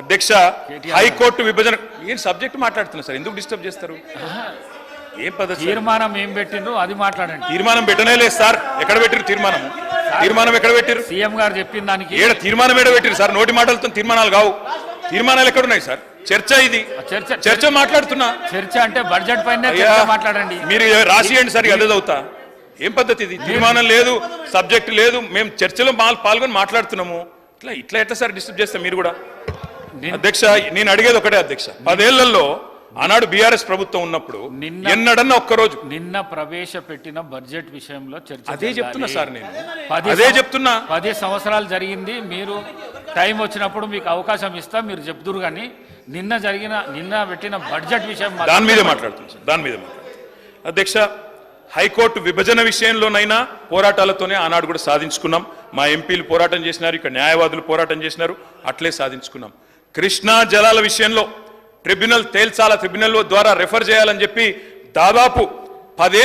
అధ్యక్ష హైకోర్టు విభజన ఏం సబ్జెక్ట్ మాట్లాడుతున్నా సార్? ఎందుకు డిస్టర్బ్ చేస్తారు? ఏం పద్ధతి? తీర్మానం ఏం పెట్టిండ్రు అది మాట్లాడండి. తీర్మానం పెట్టనే లేదు సార్. ఎక్కడ పెట్టిరు తీర్మానం తీర్మానం ఎక్కడ పెట్టిరు సీఎం గారు చెప్పిన దానికి ఏడ తీర్మానం ఏడ పెట్టిరు సార్? నోటి మాటలతో తీర్మానాలు కావు. తీర్మానాలు ఎక్కడ ఉన్నాయి సార్? చర్చ ఇది. చర్చ చర్చ మాట్లాడుతున్నా. చర్చ అంటే బడ్జెట్ పైన చర్చ మాట్లాడండి. మీరు రాసియండి సార్ అదే చదువుతా ఏం పద్ధతి ఇది? తీర్మానం లేదు సబ్జెక్ట్ లేదు. మేము చర్చలో పాల్- పాల్గొని మాట్లాడుతున్నాము. ఇట్లా ఇట్లా ఎట్లా సార్ డిస్టర్బ్ చేస్తాం మీరు కూడా? అధ్యక్ష నేను అడిగేది ఒకటే అధ్యక్ష. పదేళ్ళలో ఆనాడు బీఆర్ఎస్ ప్రభుత్వం ఉన్నప్పుడు నిన్న- ఎన్నడన్నా ఒక్కరోజు నిన్న ప్రవేశపెట్టిన బడ్జెట్ విషయంలో చర్చ అదే చెప్తున్నా. సార్ నేను. అదే చెప్తున్నా. పది సంవత్సరాలు జరిగింది. మీరు టైం వచ్చినప్పుడు మీకు అవకాశం ఇస్తా మీరు చెప్తురు కానీ నిన్న జరిగిన నిన్న పెట్టిన బడ్జెట్ విషయం దాని మీదే మాట్లాడుతున్నాం సార్. దాని మీదే మాట్లాడుతున్నాం. అధ్యక్ష హైకోర్టు విభజన విషయంలోనైనా పోరాటాలతోనే ఆనాడు కూడా సాధించుకున్నాం. మా ఎంపీలు పోరాటం చేసినారు ఇక్కడ న్యాయవాదులు పోరాటం చేసినారు. అట్లే సాధించుకున్నాం. కృష్ణా జలాల విషయంలో ట్రిబ్యునల్ తేల్చాల ట్రిబ్యునల్ ద్వారా రెఫర్ చేయాలని చెప్పి దాదాపు పదే